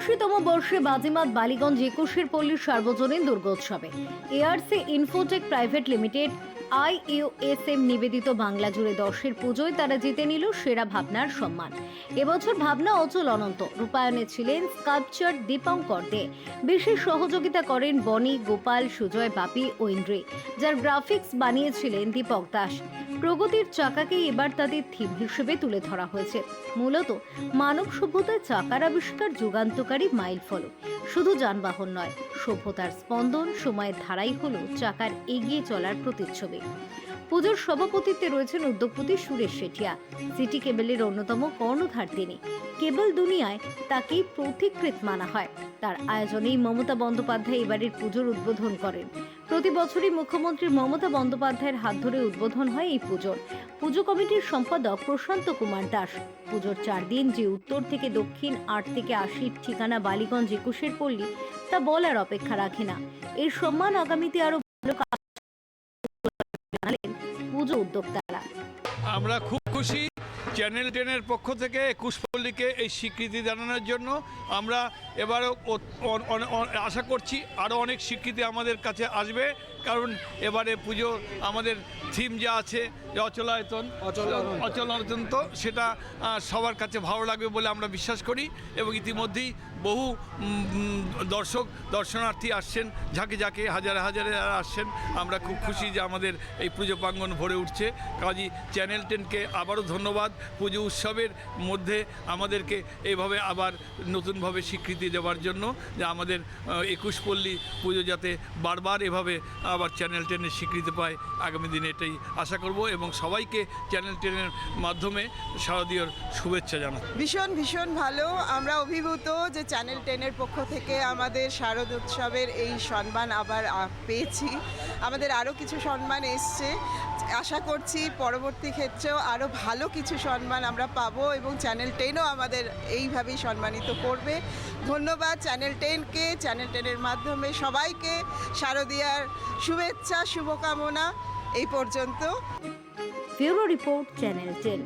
ছিয়াশিতম বর্ষে বাজিমাত বালিগঞ্জ একুশের পল্লীর সার্বজনীন দুর্গোৎসবে। ARC Infotech private limited IUSM নিবেদিত বাংলা জুড়ে দশের পুজোয় তারা জিতে নিল সেরা ভাবনার সম্মান। এবছর ভাবনা অচল অনন্ত। রূপায়ণে ছিলেন স্কাল্পচার দীপঙ্কর দে। বিশেষ সহযোগিতা করেন বনি, গোপাল, সুজয়, বাপি ও ইন্দ্রি, যার গ্রাফিক্স বানিয়েছিলেন দীপক দাস। প্রগতির চাকাকেই এবার তাদের থিম হিসেবে তুলে ধরা হয়েছে। মূলত মানব সভ্যতায় চাকার আবিষ্কার যুগান্তকারী মাইল ফলক। শুধু যানবাহন নয়, সভ্যতার স্পন্দন সময়ের ধারাই হলো চাকার এগিয়ে চলার প্রতিচ্ছবি। পুজোর সভাপতিত্বে রয়েছেন উদ্যোগপতি সুরেশ শেঠিয়া। সিটি কেবলের অন্যতম কর্ণধার তিনি। কেবল দুনিয়ায় প্রতিকৃত মানা হয়। তার আয়োজনেই মমতা বন্দ্যোপাধ্যায় এবারের পুজোর উদ্বোধন করেন। প্রতি বছরই মুখ্যমন্ত্রী মমতা বন্দ্যোপাধ্যায়ের হাত ধরে উদ্বোধন হয় এই পুজোর। পুজো কমিটির সম্পাদক প্রশান্ত কুমার দাস। পুজোর চার দিন যে উত্তর থেকে দক্ষিণ, আট থেকে আশির ঠিকানা বালিগঞ্জ একুশের পল্লী, তা বলার অপেক্ষা রাখে না। এর সম্মান আগামীতে আরও ভালো জানালেন পুজো উদ্যোক্তারা। আমরা খুব খুশি চ্যানেল টেনের পক্ষ থেকে একুশপল্লীকে এই স্বীকৃতি জানানোর জন্য। আমরা এবারও আশা করছি আরও অনেক স্বীকৃতি আমাদের কাছে আসবে। কারণ এবারে পুজো আমাদের থিম যা আছে যে অচলায়তন অচলায়তন তো সেটা সবার কাছে ভালো লাগবে বলে আমরা বিশ্বাস করি এবং ইতিমধ্যেই বহু দর্শক দর্শনার্থী আসছেন ঝাঁকে ঝাঁকে হাজারে হাজারে যারা আসছেন আমরা খুব খুশি যে আমাদের এই পুজো প্রাঙ্গণ ভরে উঠছে। কাজী চ্যানেল টেনকে আবারও ধন্যবাদ। পুজো উৎসবের মধ্যে আমাদেরকে এইভাবে আবার নতুনভাবে স্বীকৃতি দেওয়ার জন্য যে আমাদের একুশ পল্লী পুজো যাতে বারবার এভাবে আবার চ্যানেল টেনের স্বীকৃতি পায়। আগামী দিনে এটাই আশা করব এবং সবাইকে চ্যানেল টেনের মাধ্যমে শারদীয়র শুভেচ্ছা জানাই ভীষণ ভীষণ ভালো। আমরা অভিভূত যে চ্যানেল টেনের পক্ষ থেকে আমাদের শারদ উৎসবের এই সম্মান আবার পেয়েছি। আমাদের আরও কিছু সম্মান এসছে। আশা করছি পরবর্তী ক্ষেত্রেও আরও ভালো কিছু সম্মান আমরা পাবো এবং চ্যানেল টেনও আমাদের এইভাবেই সম্মানিত করবে। ধন্যবাদ চ্যানেল টেনকে চ্যানেল টেনের মাধ্যমে সবাইকে শারদীয়ার শুভেচ্ছা, শুভকামনা, এই পর্যন্ত। Report channel ten